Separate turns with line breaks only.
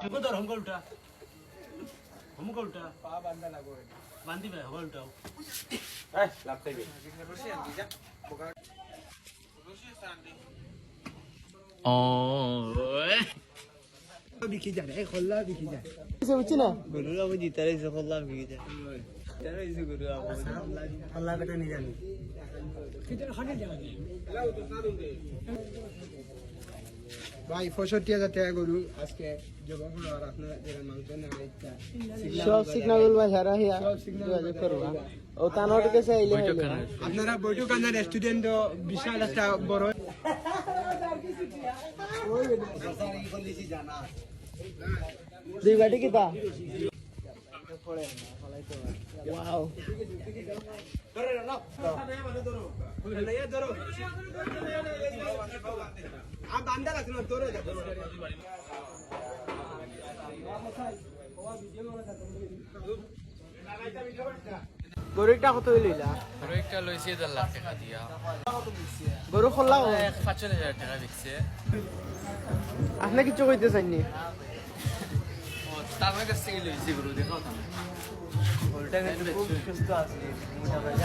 টিপো ধর হমকা উল্টা হমকা উল্টা বান্ধি ভাই হমকা উল্টাও
বিকি যায় এই খোল্লা বিকি যায়
বুঝছি না
গরুর আবু জিতারে ইসে খোল্লা বিকি যায় জিতারে ইসে গরু আবু খোল্লা বেটা নি জানি ভাই পঁয়ষট্টি হাজার টাকা গরু আজকে আর আপনারা যেটা মাংস ইচ্ছা
সব সিগনাল বা সারা হিয়া।
সব signal
যোগাযোগ করবা। ও তানোর কাছে আইলে
আপনারা বৈঠকান্দার রেস্টুরেন্ট বিশাল একটা বড়
দুই বাটি কিতা ওয়াও
বান্দা রাখছিল তোর
গরুটা কত হইলা
গরু একটা লইছে দেড় লাখ টাকা দিয়া।
গরু খোলা
টাকা বিকছে
আপনি কিছু কইতে চাইনি
তার কাছ থেকে লইছে গরু
গরুটা কিন্তু খুব সুস্থ আছে মোটা বাজে